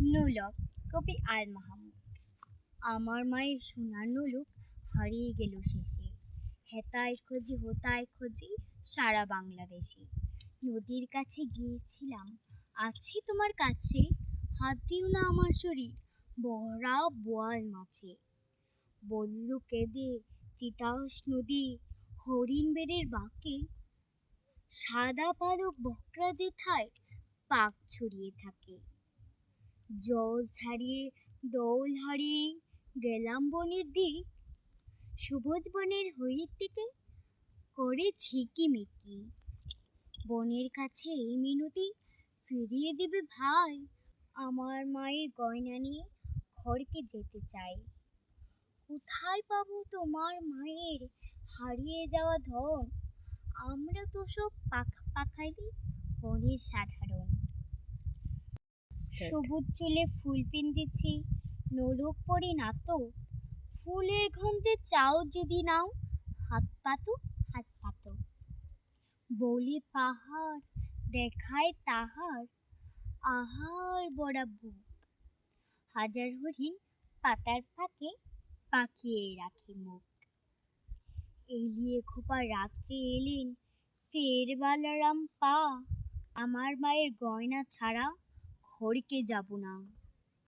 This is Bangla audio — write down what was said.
নুলক, কবি আল মাহমুদ। আমার মায়ের সোনার নুলুক হারিয়ে গেল শেষে। হেতায় খোঁজি, হোতায় খোঁজি সারা বাংলাদেশে। নদীর কাছে গিয়েছিলাম, আছে তোমার কাছে। হাত দিও না আমার শরীর বহরা বোয়াল মাছে। বলল কেঁদে, তিতাস নদী, হরিণ বেড়ের বাঁকে। সাদা পালক বকরা যেথায় পাক ছড়িয়ে থাকে। জল ছাড়িয়ে দৌল হারিয়ে গেলাম বনের দিক। সবুজ বনের হরির দিকে করে ঝিকিমিকি বনের কাছে এই মিনতি ফিরিয়ে দেবে ভাই। আমার মায়ের গয়না নিয়ে ঘরকে যেতে চাই। কোথায় পাবো তোমার মায়ের হারিয়ে যাওয়া ধন? আমরা তো সব পাখা পাখালি বনের সাধারণ সবুজ চুলে ফুল পিন্দিছি নরক পরি না তো। ফুলের গন্ধে চাও যদি নাও, হাত পাতো হাত পাতো বলি পাহাড়, দেখায় তাহার, আহার বড়া বুক। হাজার হরিণ পাতার ফাঁকে পাকিয়ে রাখি মুখ। এলিয়ে খোপা রাত্রে এলেন, ফের বালারাম পা। আমার মায়ের গয়না ছাড়া ঘরকে যাব না।